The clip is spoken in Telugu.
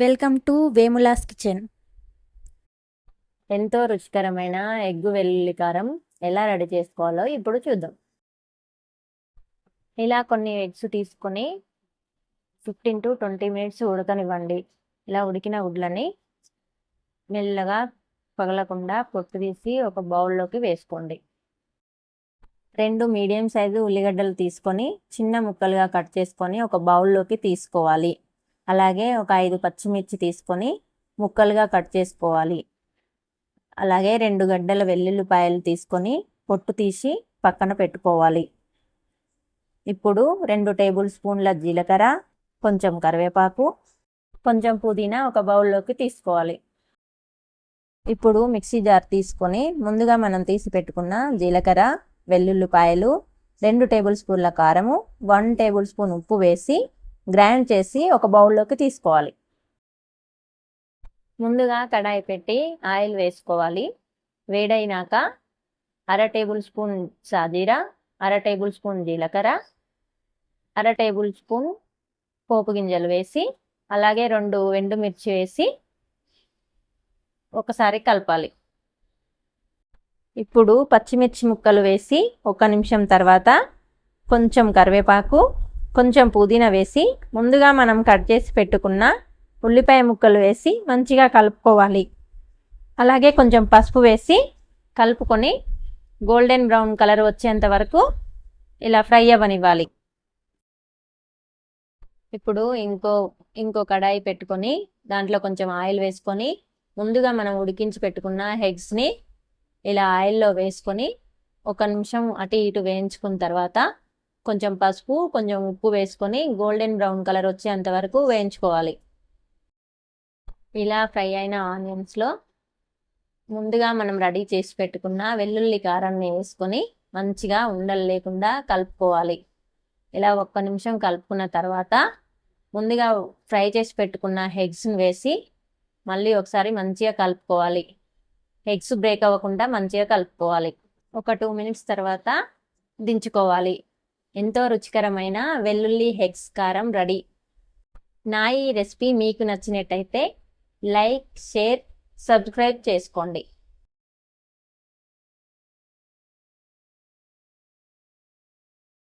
Welcome to వేములాస్ kitchen. ఎంతో రుచికరమైన ఎగ్గు వెల్లుల్లి కారం ఎలా రెడీ చేసుకోవాలో ఇప్పుడు చూద్దాం. ఇలా కొన్ని ఎగ్స్ తీసుకొని ఫిఫ్టీన్ టు ట్వంటీ మినిట్స్ ఉడకనివ్వండి. ఇలా ఉడికిన గుడ్లని మెల్లగా పగలకుండా పొట్టు తీసి ఒక బౌల్లోకి వేసుకోండి. రెండు మీడియం సైజు ఉల్లిగడ్డలు తీసుకొని చిన్న ముక్కలుగా కట్ చేసుకొని ఒక బౌల్లోకి తీసుకోవాలి. అలాగే ఒక ఐదు పచ్చిమిర్చి తీసుకొని ముక్కలుగా కట్ చేసుకోవాలి. అలాగే రెండు గడ్డల వెల్లుల్లిపాయలు తీసుకొని పొట్టు తీసి పక్కన పెట్టుకోవాలి. ఇప్పుడు రెండు టేబుల్ స్పూన్ల జీలకర్ర కొంచెం కరివేపాకు కొంచెం పుదీనా ఒక బౌల్లోకి తీసుకోవాలి. ఇప్పుడు మిక్సీ జార్ తీసుకొని ముందుగా మనం తీసి పెట్టుకున్న జీలకర్ర వెల్లుల్లిపాయలు రెండు టేబుల్ స్పూన్ల కారము వన్ టేబుల్ స్పూన్ ఉప్పు వేసి గ్రైండ్ చేసి ఒక బౌల్లోకి తీసుకోవాలి. ముందుగా కడాయి పెట్టి ఆయిల్ వేసుకోవాలి. వేడైనాక అర టేబుల్ స్పూన్ సాజీరా అర టేబుల్ స్పూన్ జీలకర్ర అర టేబుల్ స్పూన్ పోపు గింజలు వేసి అలాగే రెండు ఎండుమిర్చి వేసి ఒకసారి కలపాలి. ఇప్పుడు పచ్చిమిర్చి ముక్కలు వేసి ఒక నిమిషం తర్వాత కొంచెం కరివేపాకు కొంచెం పుదీనా వేసి ముందుగా మనం కట్ చేసి పెట్టుకున్న ఉల్లిపాయ ముక్కలు వేసి మంచిగా కలుపుకోవాలి. అలాగే కొంచెం పసుపు వేసి కలుపుకొని గోల్డెన్ బ్రౌన్ కలర్ వచ్చేంత వరకు ఇలా ఫ్రై అవ్వనివ్వాలి. ఇప్పుడు ఇంకో ఇంకో కడాయి పెట్టుకొని దాంట్లో కొంచెం ఆయిల్ వేసుకొని ముందుగా మనం ఉడికించి పెట్టుకున్న ఎగ్స్ని ఇలా ఆయిల్లో వేసుకొని ఒక నిమిషం అటు ఇటు వేయించుకున్న తర్వాత కొంచెం పసుపు కొంచెం ఉప్పు వేసుకొని గోల్డెన్ బ్రౌన్ కలర్ వచ్చేంత వరకు వేయించుకోవాలి. ఇలా ఫ్రై అయిన ఆనియన్స్లో ముందుగా మనం రెడీ చేసి పెట్టుకున్న వెల్లుల్లి కారాన్ని వేసుకొని మంచిగా ఉండలు లేకుండా కలుపుకోవాలి. ఇలా ఒక్క నిమిషం కలుపుకున్న తర్వాత ముందుగా ఫ్రై చేసి పెట్టుకున్న ఎగ్స్ని వేసి మళ్ళీ ఒకసారి మంచిగా కలుపుకోవాలి. ఎగ్స్ బ్రేక్ అవ్వకుండా మంచిగా కలుపుకోవాలి. ఒక టూ మినిట్స్ తర్వాత దించుకోవాలి. ఎంతో రుచికరమైన వెల్లుల్లి హెగ్స్ కారం రెడీ. నా ఈ రెసిపీ మీకు నచ్చినట్టయితే లైక్ షేర్ సబ్స్క్రైబ్ చేసుకోండి.